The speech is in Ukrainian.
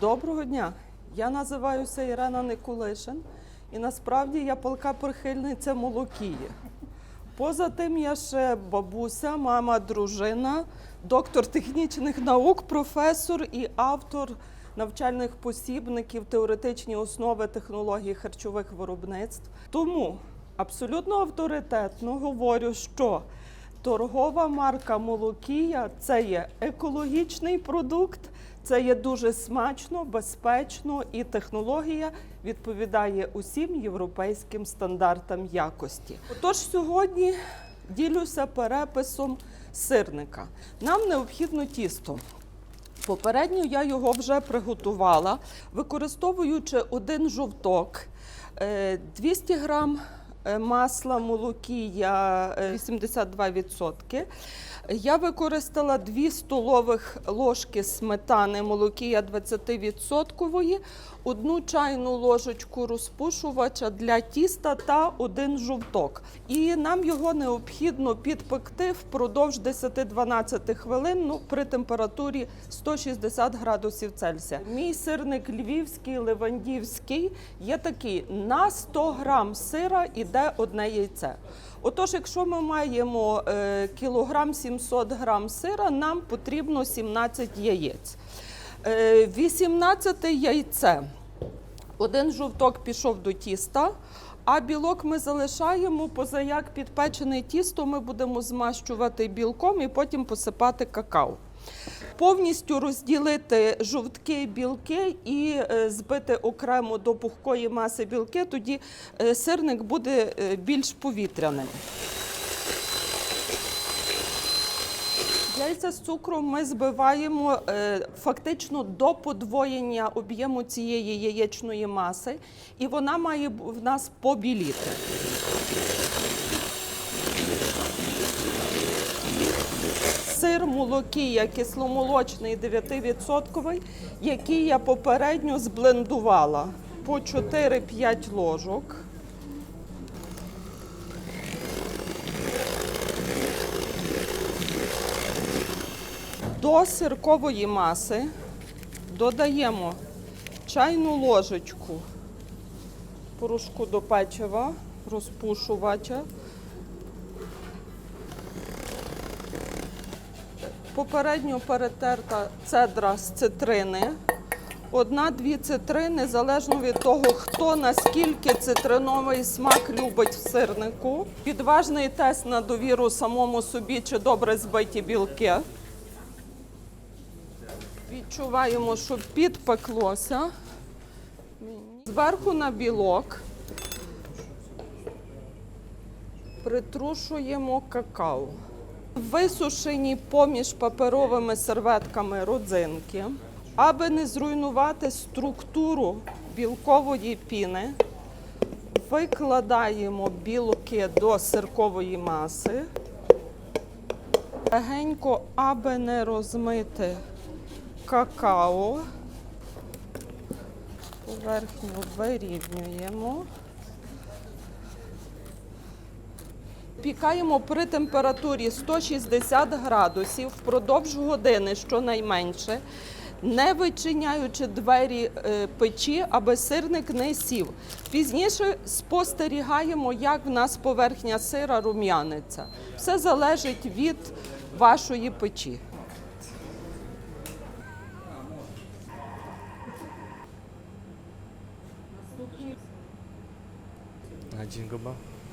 Доброго дня! Я називаюся Ірена Никулишин, і насправді я палка прихильниця Молокії. Поза тим, я ще бабуся, мама, дружина, доктор технічних наук, професор і автор навчальних посібників теоретичні основи технологій харчових виробництв. Тому абсолютно авторитетно говорю, що торгова марка Молокія це є екологічний продукт, це є дуже смачно, безпечно і технологія відповідає усім європейським стандартам якості. Отож, сьогодні ділюся переписом сирника. Нам необхідно тісто. Попередньо я його вже приготувала, використовуючи один жовток, е, 200 грам е, масла молокія е, 82%. Я використала 2 столових ложки сметани молокія 20%, одну чайну ложечку розпушувача для тіста та один жовток. І нам його необхідно підпекти впродовж 10-12 хвилин ну, при температурі 160 градусів Цельсія. Мій сирник львівський, левандівський є такий: на 100 грам сира іде одне яйце. Отож, якщо ми маємо е, кілограм 700 грам сира, нам потрібно 17 яєць. Е, 18 яйце. Один жовток пішов до тіста, а білок ми залишаємо, поза як підпечене тісто ми будемо змащувати білком і потім посипати какао. Повністю розділити жовтки білки і е, збити окремо до пухкої маси білки, тоді е, сирник буде е, більш повітряним. Яйця з цукром ми збиваємо е, фактично до подвоєння об'єму цієї яєчної маси, і вона має в нас побіліти. Сир молокія кисломолочний 9%, який я попередньо зблендувала по 4-5 ложок. До сиркової маси додаємо чайну ложечку порошку до печива, розпушувача. Попередньо перетерта цедра з цитрини. Одна-дві цитрини, залежно від того, хто наскільки цитриновий смак любить в сирнику. Підважний тест на довіру самому собі, чи добре збиті білки. Відчуваємо, що підпеклося. Зверху на білок притрушуємо какао. Висушені поміж паперовими серветками родзинки. Аби не зруйнувати структуру білкової піни, викладаємо білки до сиркової маси. Легенько, аби не розмити какао. Поверхню вирівнюємо. Пікаємо при температурі 160 градусів впродовж години щонайменше, не вичиняючи двері е, печі, аби сирник не сів. Пізніше спостерігаємо, як в нас поверхня сира рум'яниться. Все залежить від вашої печі. Один губа.